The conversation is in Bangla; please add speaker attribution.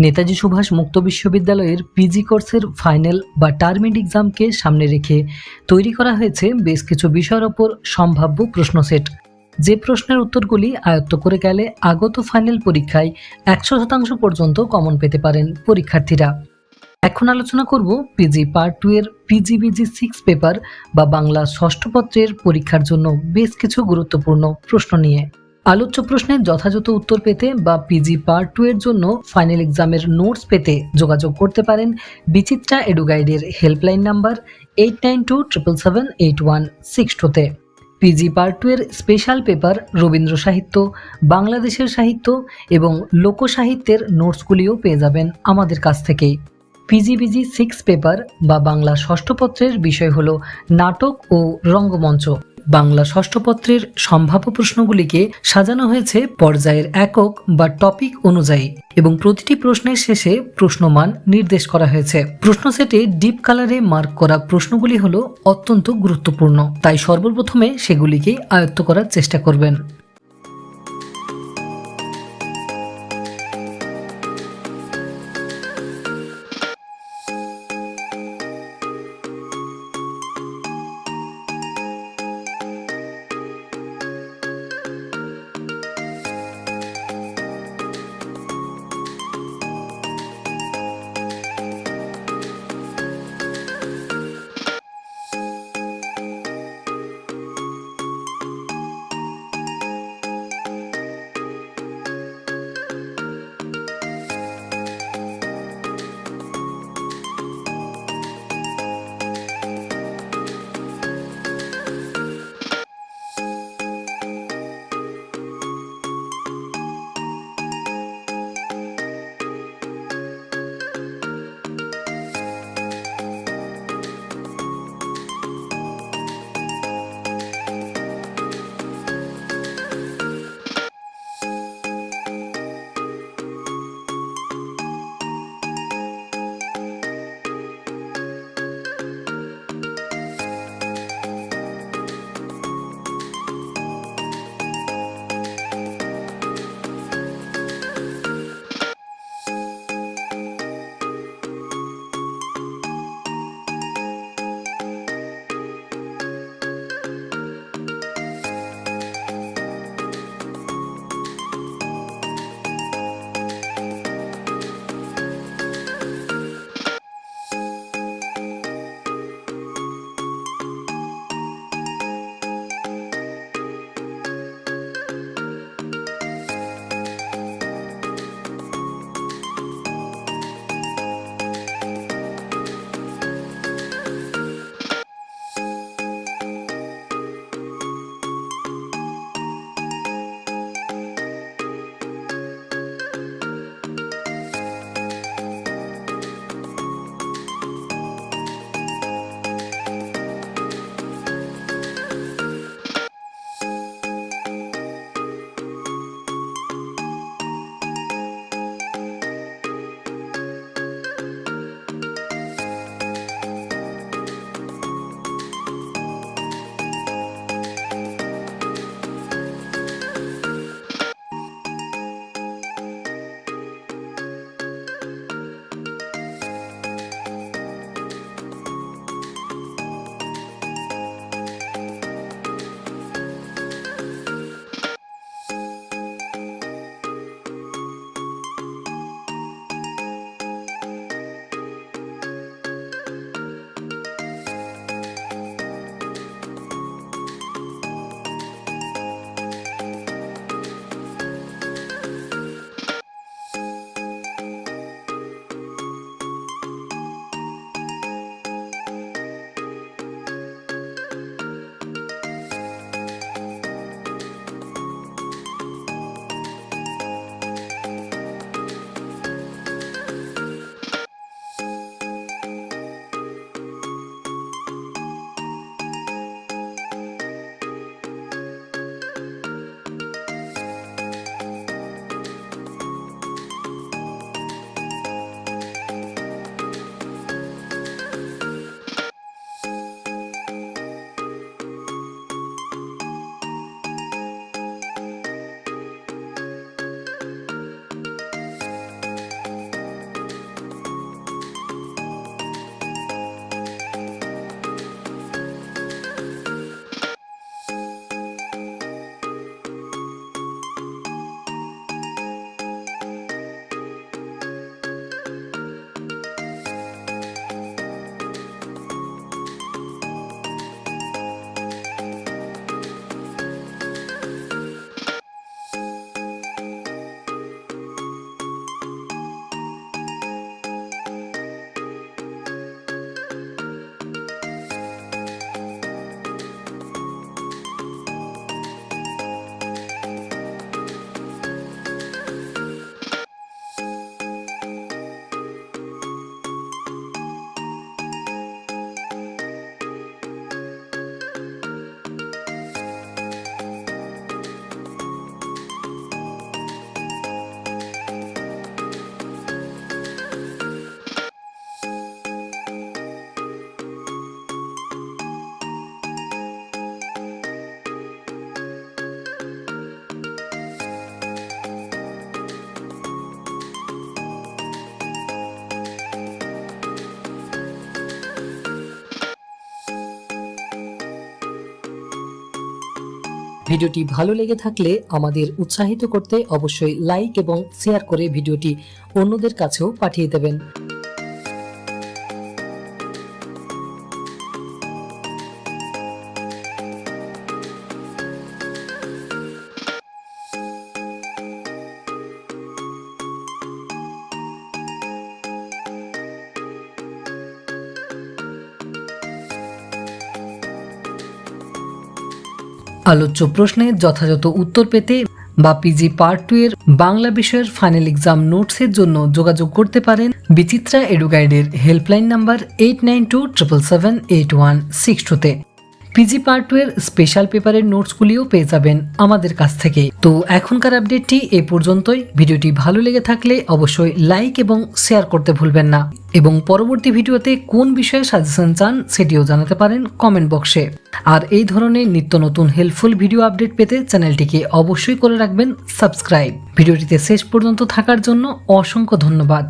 Speaker 1: নেতাজি সুভাষ মুক্ত বিশ্ববিদ্যালয়ের পিজি কোর্সের ফাইনাল বা টার্মিড এক্সামকে সামনে রেখে তৈরি করা হয়েছে বেশ কিছু বিষয়ের ওপর সম্ভাব্য প্রশ্ন সেট যে প্রশ্নের উত্তরগুলি আয়ত্ত করে গেলে আগত ফাইনাল পরীক্ষায় একশো শতাংশ পর্যন্ত কমন পেতে পারেন পরীক্ষার্থীরা। এখন আলোচনা করব পিজি পার্ট টু এর পিজিবিজি সিক্স পেপার বা বাংলা ষষ্ঠ পত্রের পরীক্ষার জন্য বেশ কিছু গুরুত্বপূর্ণ প্রশ্ন নিয়ে। আলোচ্য প্রশ্নের যথাযথ উত্তর পেতে বা পিজি পার্ট টু এর জন্য ফাইনাল এক্সামের নোটস পেতে যোগাযোগ করতে পারেন Bichitra এডুগাইডের helpline number eight nine two triple seven eight one six টুতে পিজি পার্ট টু এর স্পেশাল পেপার রবীন্দ্র সাহিত্য, বাংলাদেশের সাহিত্য এবং লোকসাহিত্যের নোটসগুলিও পেয়ে যাবেন আমাদের কাছ থেকেই। পিজিবিজি সিক্স পেপার বা বাংলা ষষ্ঠ পত্রের বিষয় হল নাটক ও রঙ্গমঞ্চ। বাংলা ষষ্ঠপত্রের সম্ভাব্য প্রশ্নগুলিকে সাজানো হয়েছে পর্যায়ের একক বা টপিক অনুযায়ী এবং প্রতিটি প্রশ্নের শেষে প্রশ্নমান নির্দেশ করা হয়েছে। প্রশ্ন সেটে ডিপ কালারে মার্ক করা প্রশ্নগুলি হল অত্যন্ত গুরুত্বপূর্ণ। তাই সর্বপ্রথমে সেগুলিকে আয়ত্ত করার চেষ্টা করবেন। ভিডিওটি ভালো লেগে থাকলে আমাদের উৎসাহিত করতে অবশ্যই লাইক এবং শেয়ার করে ভিডিওটি অন্যদের কাছেও পাঠিয়ে দেবেন। আলোচ্য প্রশ্নের যথাযথ উত্তর পেতে বা পিজি পার্ট টু এর বাংলা বিষয়ের ফাইনাল এক্সাম নোটসের জন্য যোগাযোগ করতে পারেন Bichitra এডুগাইডের helpline number eight nine two triple seven eight one six টুতে পিজি পার্ট টু এর স্পেশাল পেপারের নোটসগুলিও পেয়ে যাবেন আমাদের কাছ থেকে। তো এখনকার আপডেটটি এই পর্যন্তই। ভিডিওটি ভালো লেগে থাকলে অবশ্যই লাইক এবং শেয়ার করতে ভুলবেন না। এবং পরবর্তী ভিডিওতে কোন বিষয়ে সাজেশন চান সেটিও জানাতে পারেন কমেন্ট বক্সে আর এই ধরনের নিত্য নতুন হেল্পফুল ভিডিও আপডেট পেতে চ্যানেলটিকে অবশ্যই করে রাখবেন সাবস্ক্রাইব ভিডিওটিতে শেষ পর্যন্ত থাকার জন্য অসংখ্য ধন্যবাদ।